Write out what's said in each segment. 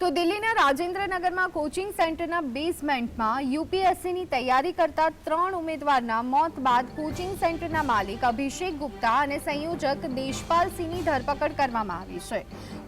તો દિલ્હીના રાજેન્દ્રનગરમાં કોચિંગ સેન્ટરના બેઝમેન્ટમાં યુપીએસસીની તૈયારી કરતા ત્રણ ઉમેદવારના મોત બાદ કોચિંગ સેન્ટરના માલિક અભિષેક ગુપ્તા અને સંયોજક દેશપાલસિંહની ધરપકડ કરવામાં આવી છે.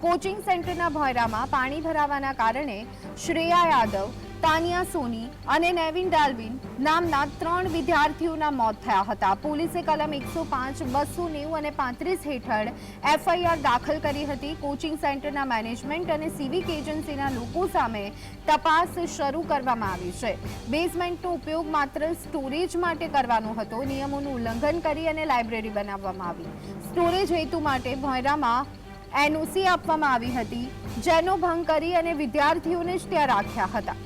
કોચિંગ સેન્ટરના ભોયરામાં પાણી ભરાવાના કારણે શ્રેયા યાદવ તાનિયા સોની અને નેવિન ડાલ્વિન નામના ત્રણ વિદ્યાર્થીઓના મોત થયા હતા. પોલીસે કલમ એકસો પાંચ, બસો નેવું અને પાંત્રીસ હેઠળ એફઆઈઆર દાખલ કરી હતી. કોચિંગ સેન્ટરના મેનેજમેન્ટ અને સિવિક એજન્સીના લોકો સામે તપાસ શરૂ કરવામાં આવી છે. બેઝમેન્ટનો ઉપયોગ માત્ર સ્ટોરેજ માટે કરવાનો હતો. નિયમોનું ઉલ્લંઘન કરી અને લાઇબ્રેરી બનાવવામાં આવી. સ્ટોરેજ હેતુ માટે ભોયરામાં એનઓસી આપવામાં આવી હતી, જેનો ભંગ કરી અને વિદ્યાર્થીઓને જ ત્યાં રાખ્યા હતા.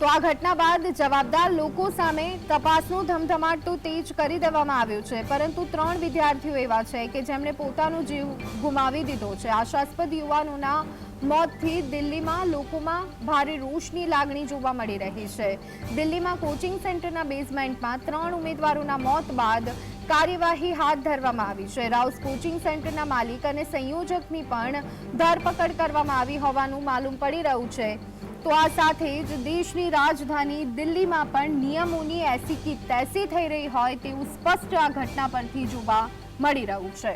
તો આ ઘટના બાદ જવાબદાર લોકો સામે તપાસનું ધમધમાટ તો તેજ કરી દેવામાં આવ્યું છે. પરંતુ ત્રણ વિદ્યાર્થીઓ એવા છે કે જેમણે પોતાનો જીવ ગુમાવી દીધો છે. આશાસ્પદ યુવાનોના મોતથી દિલ્હીમાં લોકોમાં ભારે રોષની લાગણી જોવા મળી રહી છે. દિલ્હીમાં કોચિંગ સેન્ટરના બેઝમેન્ટમાં ત્રણ ઉમેદવારોના મોત બાદ કાર્યવાહી હાથ ધરવામાં આવી છે. રાઉસ કોચિંગ સેન્ટરના માલિક અને સંયોજકની પણ ધરપકડ કરવામાં આવી હોવાનું માલુમ પડી રહ્યું છે. તો આ સાથે જ દેશની રાજધાની દિલ્હીમાં પણ નિયમોની એસી કી તૈસી થઈ રહી હોય તેવું સ્પષ્ટ આ ઘટના પરથી જોવા મળી રહ્યું છે.